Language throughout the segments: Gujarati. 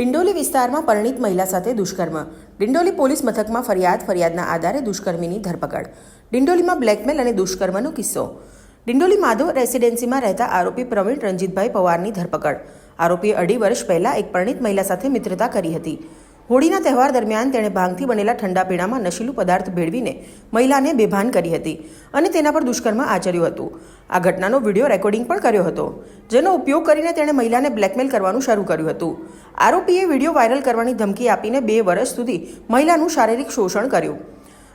ડિંડોલી વિસ્તારમાં પરિણીત મહિલા સાથે દુષ્કર્મ. ડિંડોલી પોલીસ મથકમાં ફરિયાદ, ફરિયાદના આધારે દુષ્કર્મીની ધરપકડ. ડિંડોલીમાં બ્લેકમેલ અને દુષ્કર્મનો કિસ્સો. ડિંડોલી માધવ રેસિડેન્સીમાં રહેતા આરોપી પ્રવીણ રંજીતભાઈ પવારની ધરપકડ. આરોપીએ અઢી વર્ષ પહેલા એક પરિણીત મહિલા સાથે મિત્રતા કરી હતી. હોળીના તહેવાર દરમિયાન તેણે ભાંગથી બનેલા ઠંડા પીણામાં નશીલું પદાર્થ ભેળવીને મહિલાને બેભાન કરી હતી અને તેના પર દુષ્કર્મ આચર્યું હતું. આ ઘટનાનો વીડિયો રેકોર્ડિંગ પણ કર્યો હતો, જેનો ઉપયોગ કરીને તેણે મહિલાને બ્લેકમેલ કરવાનું શરૂ કર્યું હતું. આરોપીએ વીડિયો વાયરલ કરવાની ધમકી આપીને બે વર્ષ સુધી મહિલાનું શારીરિક શોષણ કર્યું.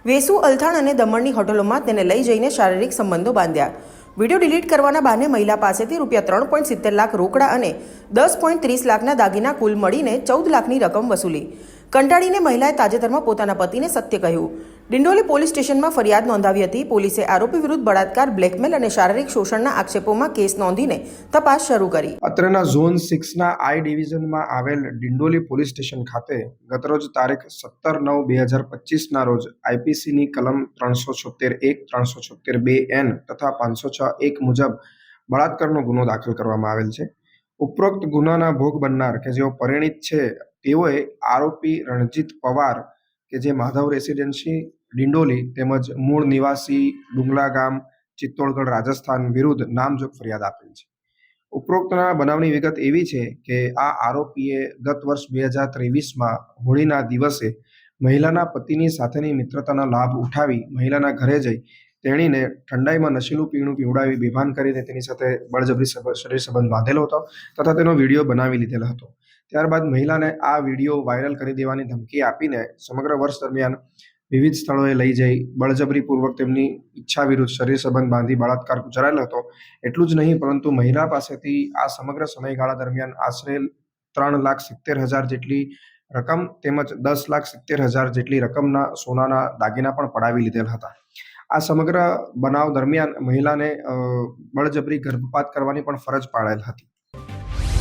વેસુ, અલથાણ અને દમણની હોટલોમાં તેને લઈ જઈને શારીરિક સંબંધો બાંધ્યા. વીડિયો ડિલીટ કરવાના બહાને મહિલા પાસેથી રૂપિયા ત્રણ પોઈન્ટ સિત્તેર લાખ રોકડા અને દસ પોઈન્ટ ત્રીસ લાખના દાગીના કુલ મળીને ચૌદ લાખની રકમ વસૂલી. કંટાળીને મહિલાએ તાજેતરમાં પોતાના પતિને સત્ય કહ્યું. ડિંડોલી પોલીસ સ્ટેશનમાં ફરિયાદ નોંધાવી હતી. પોલીસે આરોપી વિરુદ્ધ બળાત્કાર, બ્લેકમેલ અને શારીરિક શોષણના આક્ષેપોમાં કેસ નોંધીને તપાસ શરૂ કરી. અત્રેના ઝોન સિક્સના આઈ ડિવિઝનમાં આવેલ ડિંડોલી પોલીસ સ્ટેશન ખાતે ગતરોજ તારીખ સત્તર નવ બે હજાર પચીસના રોજ આઈપીસીની કલમ ત્રણસો છોતેર એક, ત્રણસો છોતેર બે એન તથા પાંચસો છ એક મુજબ બળાત્કારનો ગુનો દાખલ કરવામાં આવેલ છે. ઉપરોક્ત ગુનાના ભોગ બનનાર કે જેઓ પરિણિત છે તેઓએ આરોપી રણજીત પવાર કે જે માધવ રેસિડેન્સી, ડિંડોલી તેમજ મૂળ નિવાસી ડુંગલા ગામ, ચિત્તોડગઢ, રાજસ્થાન વિરુદ્ધ નામજોગ ફરિયાદ આપેલ છે. ઉપરોક્તના બનાવની વિગત એવી છે કે આ આરોપીએ ગત વર્ષ બે હજાર ત્રેવીસમાં હોળીના દિવસે મહિલાના પતિની સાથેની મિત્રતાના લાભ ઉઠાવી મહિલાના ઘરે જઈ તેણીને ઠંડાઈમાં નશીલું પીણું પીવડાવી બેભાન કરીને તેની સાથે બળજબરી શરીર સંબંધ બાંધેલો હતો તથા તેનો વીડિયો બનાવી લીધેલો હતો. ત્યારબાદ મહિલાને આ વીડિયો વાયરલ કરી દેવાની ધમકી આપીને સમગ્ર વર્ષ દરમિયાન વિવિધ સ્થળોએ લઈ જઈ બળજબરીપૂર્વક તેમની ઈચ્છા વિરુદ્ધ શરીર સંબંધ બાંધી બળાત્કાર ગુજારેલો હતો. એટલું જ નહીં, પરંતુ મહિલા પાસેથી આ સમગ્ર સમયગાળા દરમિયાન આશરે ત્રણ લાખ સિત્તેર હજાર જેટલી રકમ તેમજ દસ લાખ સિત્તેર હજાર જેટલી રકમના સોનાના દાગીના પણ પડાવી લીધેલ હતા. આ સમગ્ર બનાવ દરમિયાન મહિલાને બળજબરી ગર્ભપાત કરવાની પણ ફરજ પાડેલ હતી.